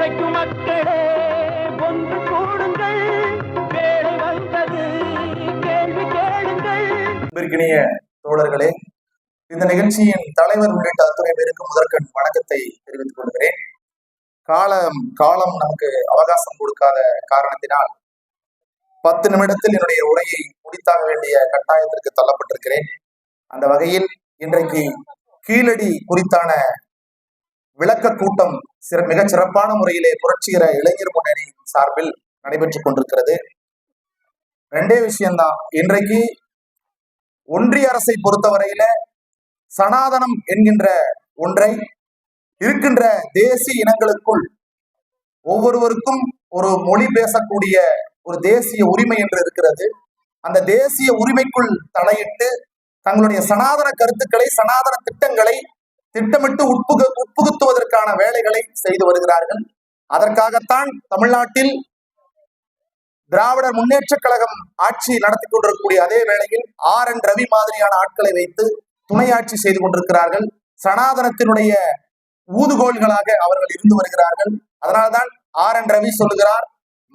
உழைக்கும் மக்களே ஒன்று கூடுங்கள். வேலை வந்தது கேள்வி கேளுங்கள். தோழர்களே இந்த நிகழ்ச்சியின் தலைவர் உள்ளிட்ட அத்துறை பேருக்கு முதற்கண் வணக்கத்தை தெரிவித்துக் கொள்கிறேன். காலம் காலம் நமக்கு அவகாசம் கொடுக்காத காரணத்தினால் பத்து நிமிடத்தில் என்னுடைய உரையை முடித்தாக வேண்டிய கட்டாயத்திற்கு தள்ளப்பட்டிருக்கிறேன். அந்த வகையில் இன்றைக்கு கீழடி குறித்தான விளக்க கூட்டம் சிற மிகச் சிறப்பான முறையிலே புரட்சிகர இளைஞர் முன்னணியின் சார்பில் நடைபெற்றுக் கொண்டிருக்கிறது. ரெண்டே விஷயம்தான். இன்றைக்கு ஒன்றிய அரசை பொறுத்தவரையில சனாதனம் என்கின்ற ஒன்றை இருக்கின்ற தேசிய இனங்களுக்குள் ஒவ்வொருவருக்கும் ஒரு மொழி பேசக்கூடிய ஒரு தேசிய உரிமை என்று இருக்கிறது. அந்த தேசிய உரிமைக்குள் தலையிட்டு தங்களுடைய சனாதன கருத்துக்களை சனாதன திட்டங்களை திட்டமிட்டு உட்புகு உட்புகுத்துவதற்கான வேலைகளை செய்து வருகிறார்கள். அதற்காகத்தான் தமிழ்நாட்டில் திராவிடர் முன்னேற்ற கழகம் ஆட்சி நடத்தி கொண்டிருக்கக்கூடிய அதே வேளையில் ஆர் என் ரவி மாதிரியான ஆட்களை வைத்து துணை ஆட்சி செய்து கொண்டிருக்கிறார்கள். சனாதனத்தினுடைய ஊதுகோள்களாக அவர்கள் இருந்து வருகிறார்கள். அதனால்தான் ஆர் என் ரவி சொல்லுகிறார்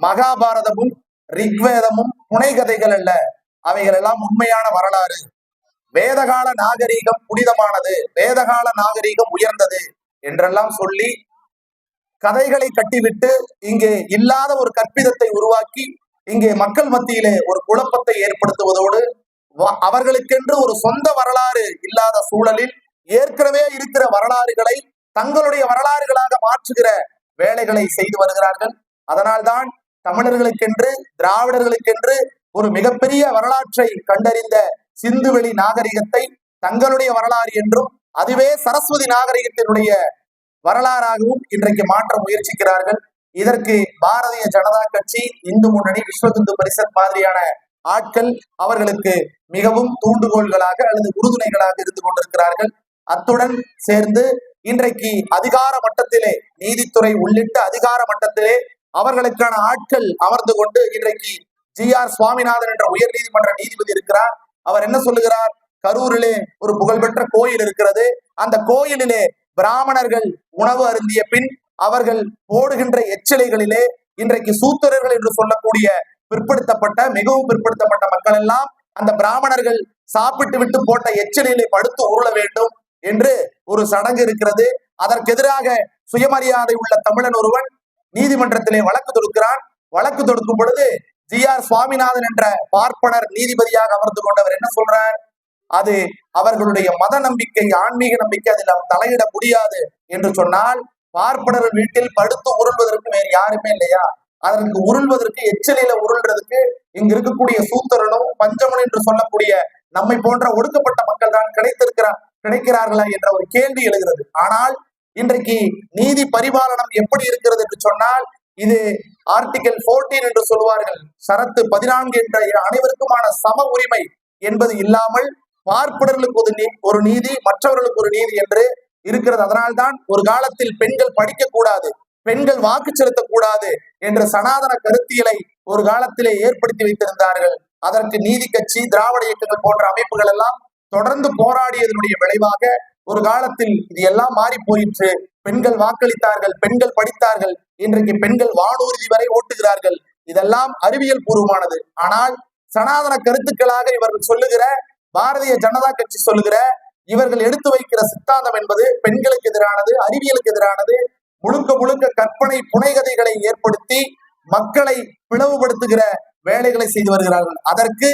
மகாபாரதமும் ரிக்வேதமும் புனைகதைகள் அல்ல. அவைகள் எல்லாம் உண்மையான வரலாறு. வேதகால நாகரீகம் புனிதமானது. வேதகால நாகரீகம் உயர்ந்தது என்றெல்லாம் சொல்லி கதைகளை கட்டிவிட்டு இங்கே இல்லாத ஒரு கற்பிதத்தை உருவாக்கி இங்கே மக்கள் மத்தியிலே ஒரு குழப்பத்தை ஏற்படுத்துவதோடு வ- அவர்களுக்கென்று ஒரு சொந்த வரலாறு இல்லாத சூழலில் ஏற்கனவே இருக்கிற வரலாறுகளை தங்களுடைய வரலாறுகளாக மாற்றுகிற வேலைகளை செய்து வருகிறார்கள். அதனால்தான் தமிழர்களுக்கென்று திராவிடர்களுக்கென்று ஒரு மிகப்பெரிய வரலாற்றை கண்டறிந்த சிந்துவெளி நாகரிகத்தை தங்களுடைய வரலாறு என்றும் அதுவே சரஸ்வதி நாகரிகத்தினுடைய வரலாறாகவும் இன்றைக்கு மாற்ற முயற்சிக்கிறார்கள். இதற்கு பாரதிய ஜனதா கட்சி இந்து முன்னணி விஸ்வ இந்து பரிஷத் மாதிரியான ஆட்கள் அவர்களுக்கு மிகவும் தூண்டுகோள்களாக அல்லது உறுதுணைகளாக இருந்து கொண்டிருக்கிறார்கள். அத்துடன் சேர்ந்து இன்றைக்கு அதிகார மட்டத்திலே நீதித்துறை உள்ளிட்ட அதிகார மட்டத்திலே அவர்களுக்கான ஆட்கள் அமர்ந்து கொண்டு இன்றைக்கு ஜி ஆர் சுவாமிநாதன் என்ற உயர் நீதிமன்ற நீதிபதி இருக்கிறார். அவர் என்ன சொல்லுகிறார்? கரூரிலே ஒரு புகழ்பெற்ற கோயில் இருக்கிறது. அந்த கோயிலிலே பிராமணர்கள் உணவு அருந்திய பின் அவர்கள் போடுகின்ற எச்சிலைகளிலே இன்றைக்கு சூத்திரர்கள் என்று சொல்லக்கூடிய பிற்படுத்தப்பட்ட மிகவும் பிற்படுத்தப்பட்ட மக்கள் எல்லாம் அந்த பிராமணர்கள் சாப்பிட்டு விட்டு போட்ட எச்சிலையிலே படுத்து உருள வேண்டும் என்று ஒரு சடங்கு இருக்கிறது. அதற்கு எதிராக சுயமரியாதை உள்ள தமிழன் ஒருவன் நீதிமன்றத்திலே வழக்கு தொடுக்கிறான். வழக்கு தொடுக்கும் பொழுது ஜி ஆர் சுவாமிநாதன் என்ற பார்ப்பனர் நீதிபதியாக அமர்ந்து கொண்டவர் என்ன சொல்றார்? அது அவர்களுடைய மத நம்பிக்கை ஆன்மீக நம்பிக்கை அதில் அவர் தலையிட முடியாது என்று சொன்னால் பார்ப்பனர் வீட்டில் படுத்து உருள்வதற்கு வேறு யாருமே இல்லையா? அதற்கு உருள்வதற்கு எச்சலில உருள்றதுக்கு இங்க இருக்கக்கூடிய சூத்திரனும் பஞ்சமன் என்று சொல்லக்கூடிய நம்மை போன்ற ஒடுக்கப்பட்ட மக்கள் தான் கிடைத்திருக்கிறார் கிடைக்கிறார்களா என்ற ஒரு கேள்வி எழுகிறது. ஆனால் இன்றைக்கு நீதி பரிபாலனம் எப்படி இருக்கிறது என்று சொன்னால் இது ஆர்டிகல் 14 என்று சொல்வார்கள் சரத்து பதினான்கு என்ற அனைவருக்குமான சம உரிமை என்பது இல்லாமல் பார்ப்பனர்களுக்கு ஒரு நீ- ஒரு நீதி மற்றவர்களுக்கு ஒரு நீதி என்று இருக்கிறது. அதனால்தான் ஒரு காலத்தில் பெண்கள் படிக்க கூடாது பெண்கள் வாக்கு செலுத்தக்கூடாது என்ற சனாதன கருத்தியலை ஒரு காலத்திலே ஏற்படுத்தி வைத்திருந்தார்கள். அதற்கு நீதி கட்சி திராவிட இயக்கங்கள் போன்ற அமைப்புகள் எல்லாம் தொடர்ந்து போராடியதனுடைய விளைவாக ஒரு காலத்தில் இது எல்லாம் மாறி போயிற்று. பெண்கள் வாக்களித்தார்கள் பெண்கள் படித்தார்கள். இன்றைக்கு பெண்கள் வானூர்தி வரை ஓட்டுகிறார்கள். இதெல்லாம் அறிவியல் பூர்வமானது. ஆனால் சனாதன கருத்துக்களாக இவர்கள் சொல்லுகிற பாரதிய ஜனதா கட்சி சொல்லுகிற இவர்கள் எடுத்து வைக்கிற சித்தாந்தம் என்பது பெண்களுக்கு எதிரானது அறிவியலுக்கு எதிரானது முழுக்க முழுக்க கற்பனை புனைகதைகளை ஏற்படுத்தி மக்களை பிளவுபடுத்துகிற வேலைகளை செய்து வருகிறார்கள். அதற்கு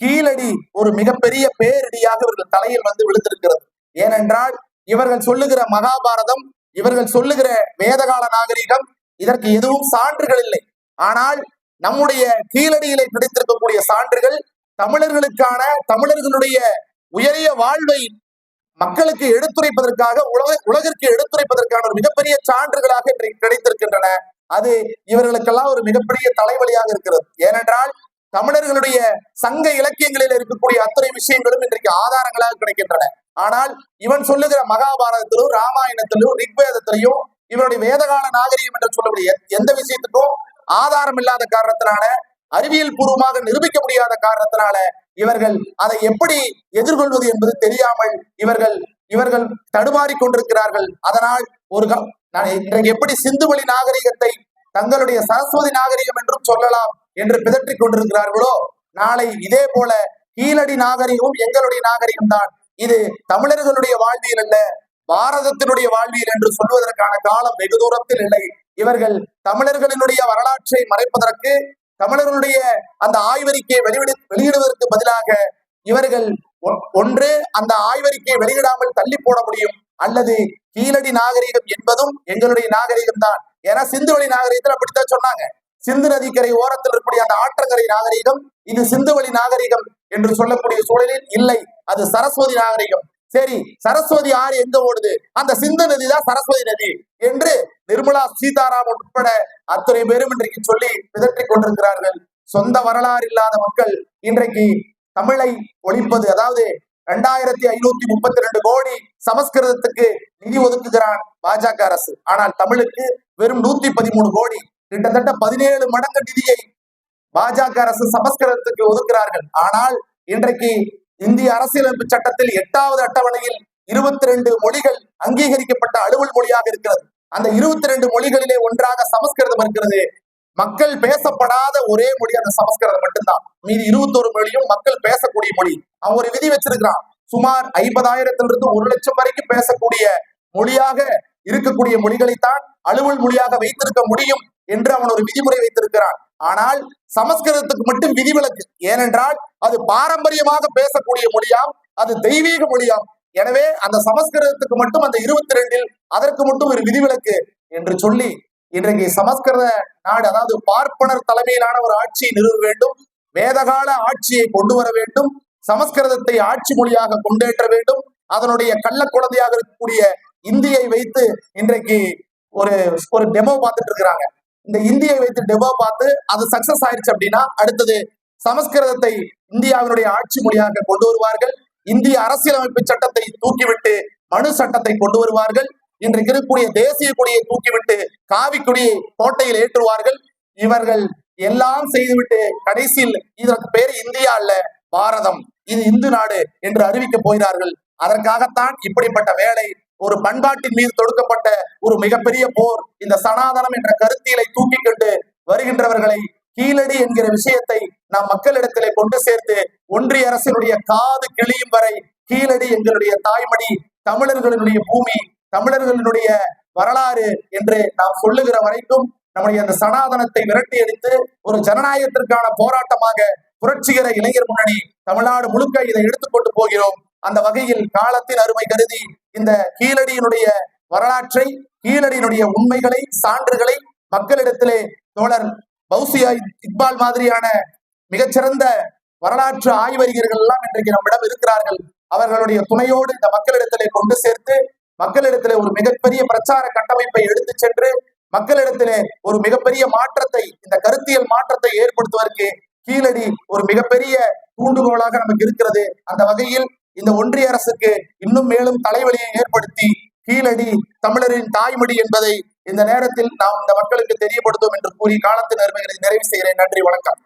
கீழடி ஒரு மிகப்பெரிய பேரிடியாக இவர்கள் தலையில் வந்து விழுந்திருக்கிறது. ஏனென்றால் இவர்கள் சொல்லுகிற மகாபாரதம் இவர்கள் சொல்லுகிற வேதகால நாகரிகம் இதற்கு எதுவும் சான்றுகள் இல்லை. ஆனால் நம்முடைய கீழடியிலே கிடைத்திருக்கக்கூடிய சான்றுகள் தமிழர்களுக்கான தமிழர்களுடைய உயரிய வாழ்வை மக்களுக்கு எடுத்துரைப்பதற்காக உலக உலகிற்கு எடுத்துரைப்பதற்கான ஒரு மிகப்பெரிய சான்றுகளாக இன்றைக்கு கிடைத்திருக்கின்றன. அது இவர்களுக்கெல்லாம் ஒரு மிகப்பெரிய தலைவலியாக இருக்கிறது. ஏனென்றால் தமிழர்களுடைய சங்க இலக்கியங்களில் இருக்கக்கூடிய அத்தனை விஷயங்களும் இன்றைக்கு ஆதாரங்களாக கிடைக்கின்றன. ஆனால் இவன் சொல்லுகிற மகாபாரதத்திலும் ராமாயணத்திலும் ரிக்வேதத்திலையும் இவருடைய வேதகால நாகரிகம் என்று சொல்லக்கூடிய எந்த- விஷயத்துக்கும் ஆதாரம் இல்லாத காரணத்தினால அறிவியல் பூர்வமாக நிரூபிக்க முடியாத காரணத்தினால இவர்கள் அதை எப்படி எதிர்கொள்வது என்பது தெரியாமல் இவர்கள் இவர்கள் தடுமாறி கொண்டிருக்கிறார்கள். அதனால் ஒரு இன்றைக்கு எப்படி சிந்துவெளி நாகரிகத்தை தங்களுடைய சரஸ்வதி நாகரிகம் என்றும் சொல்லலாம் என்று பிதற்றிக் கொண்டிருக்கிறார்களோ நாளை இதே போல கீழடி நாகரிகமும் எங்களுடைய நாகரிகம் தான் இது தமிழர்களுடைய வாழ்வியல் அல்ல பாரதத்தினுடைய வாழ்வியல் என்று சொல்வதற்கான காலம் வெகு தூரத்தில் இல்லை. இவர்கள் தமிழர்களினுடைய வரலாற்றை மறைப்பதற்கு தமிழர்களுடைய அந்த ஆய்வறிக்கையை வெளியிடு வெளியிடுவதற்கு பதிலாக இவர்கள் ஒன்று அந்த ஆய்வறிக்கையை வெளியிடாமல் தள்ளி போட முடியும் அல்லது கீழடி நாகரிகம் என்பதும் எங்களுடைய நாகரிகம் தான் ஏன்னா சிந்துவெளி நாகரிகத்தில் அப்படித்தான் சொன்னாங்க. சிந்து நதிக்கரை ஓரத்தில் இருக்கக்கூடிய அந்த ஆற்றங்கரை நாகரிகம் இது சிந்துவெளி நாகரிகம் என்று சொல்லக்கூடிய சூழலில் இல்லை. அது சரஸ்வதி நாகரிகம். சரி சரஸ்வதி ஆறு எங்க ஓடுது? அந்த சிந்து நதி தான் சரஸ்வதி நதி என்று நிர்மலா சீதாராமன் உட்பட அத்தனை பேரும் இன்றைக்கு சொல்லி பிதற்றிக் கொண்டிருக்கிறார்கள். சொந்த வரலாறு இல்லாத மக்கள் இன்றைக்கு தமிழை ஒழிப்பது அதாவது ரெண்டாயிரத்தி ஐநூத்தி முப்பத்தி ரெண்டு கோடி சமஸ்கிருதத்துக்கு நிதி ஒதுக்குகிறான் பாஜக அரசு. ஆனால் தமிழுக்கு வெறும் நூத்தி பதிமூணு கோடி கிட்டத்தட்ட பதினேழு மடங்கு நிதியை பாஜக அரசு சமஸ்கிருதத்துக்கு ஒதுக்குறார்கள். ஆனால் இன்றைக்கு இந்திய அரசியலமைப்பு சட்டத்தில் எட்டாவது அட்டவணையில் இருபத்தி ரெண்டு மொழிகள் அங்கீகரிக்கப்பட்ட அலுவல் மொழியாக இருக்கிறது. அந்த இருபத்தி ரெண்டு மொழிகளிலே ஒன்றாக சமஸ்கிருதம் இருக்கிறது. மக்கள் பேசப்படாத ஒரே மொழி அந்த சமஸ்கிருதம் மட்டும்தான். மீதி இருபத்தோரு மொழியும் மக்கள் பேசக்கூடிய மொழி. அவன் ஒரு விதி வச்சிருக்கிறான். சுமார் ஐம்பதாயிரத்திலிருந்து ஒரு லட்சம் வரைக்கும் பேசக்கூடிய மொழியாக இருக்கக்கூடிய மொழிகளைத்தான் அலுவல் மொழியாக வைத்திருக்க முடியும். என்று அவன் ஒரு விதிமுறை வைத்திருக்கிறான். ஆனால் சமஸ்கிருதத்துக்கு மட்டும் விதிவிலக்கு. ஏனென்றால் அது பாரம்பரியமாக பேசக்கூடிய மொழியாம் அது தெய்வீக மொழியாம். எனவே அந்த சமஸ்கிருதத்துக்கு மட்டும் அந்த இருபத்தி ரெண்டில் அதற்கு மட்டும் ஒரு விதிவிலக்கு என்று சொல்லி இன்றைக்கு சமஸ்கிருத நாடு அதாவது பார்ப்பனர் தலைமையிலான ஒரு ஆட்சியை நிறுவ வேண்டும். வேதகால ஆட்சியை கொண்டு வர வேண்டும். சமஸ்கிருதத்தை ஆட்சி மொழியாக கொண்டேற்ற வேண்டும். அதனுடைய கள்ள குழந்தையாக இருக்கக்கூடிய இந்தியை வைத்து இன்றைக்கு ஒரு ஒரு டெமோ பார்த்துட்டு இருக்கிறாங்க. இந்த இந்தியை வைத்து டெவா பார்த்து அது சக்சஸ் ஆயிடுச்சு அப்படின்னா அடுத்தது சமஸ்கிருதத்தை இந்தியாவினுடைய ஆட்சி மொழியாக கொண்டு வருவார்கள். இந்திய அரசியலமைப்பு சட்டத்தை தூக்கிவிட்டு மனு சட்டத்தை கொண்டு வருவார்கள். இன்றைக்கு இருக்கக்கூடிய தேசிய கொடியை தூக்கிவிட்டு காவி கொடியை கோட்டையில் ஏற்றுவார்கள். இவர்கள் எல்லாம் செய்துவிட்டு கடைசியில் இதற்கு பேர் இந்தியா அல்ல பாரதம். இது இந்து நாடு என்று அறிவிக்க போகிறார்கள். அதற்காகத்தான் இப்படிப்பட்ட வேலை ஒரு பண்பாட்டின் மீது தொடுக்கப்பட்ட ஒரு மிகப்பெரிய போர் இந்த சனாதனம் என்ற கருத்தியலை தூக்கி கொண்டு வருகின்றவர்களை கீழடி என்கிற விஷயத்தை நாம் மக்களிடத்திலே கொண்டு சேர்த்து ஒன்றிய அரசினுடைய காது கிளியும் வரை கீழடி எங்களுடைய தாய்மடி தமிழர்களினுடைய பூமி தமிழர்களினுடைய வரலாறு என்று நாம் சொல்லுகிற வரைக்கும் நம்முடைய அந்த சனாதனத்தை விரட்டி அடித்து ஒரு ஜனநாயகத்திற்கான போராட்டமாக புரட்சிகர இளைஞர் முன்னணி தமிழ்நாடு முழுக்க இதை எடுத்துக்கொண்டு போகிறோம். அந்த வகையில் காலத்தின் அருமை கருதி இந்த கீழடியினுடைய வரலாற்றை கீழடியினுடைய உண்மைகளை சான்றுகளை மக்களிடத்திலே தோழர் பௌசியா இக்பால் மாதிரியான மிகச்சிறந்த வரலாற்று ஆய்வறிஞர்கள் எல்லாம் இன்றைக்கு நம்மிடம் இருக்கிறார்கள். அவர்களுடைய துணையோடு இந்த மக்களிடத்திலே கொண்டு சேர்த்து மக்களிடத்திலே ஒரு மிகப்பெரிய பிரச்சார கட்டமைப்பை எடுத்து சென்று மக்களிடத்திலே ஒரு மிகப்பெரிய மாற்றத்தை இந்த கருத்தியல் மாற்றத்தை ஏற்படுத்துவதற்கு கீழடி ஒரு மிகப்பெரிய தூண்டுகோலாக நமக்கு இருக்கிறது. அந்த வகையில் இந்த ஒன்றிய அரசுக்கு இன்னும் மேலும் தலைவலியை ஏற்படுத்தி கீழடி தமிழரின் தாய்மொழி என்பதை இந்த நேரத்தில் நாம் இந்த மக்களுக்கு தெரியப்படுத்தும் என்று கூறி காலத்தின் அருமைகளை நிறைவு செய்கிறேன். நன்றி வணக்கம்.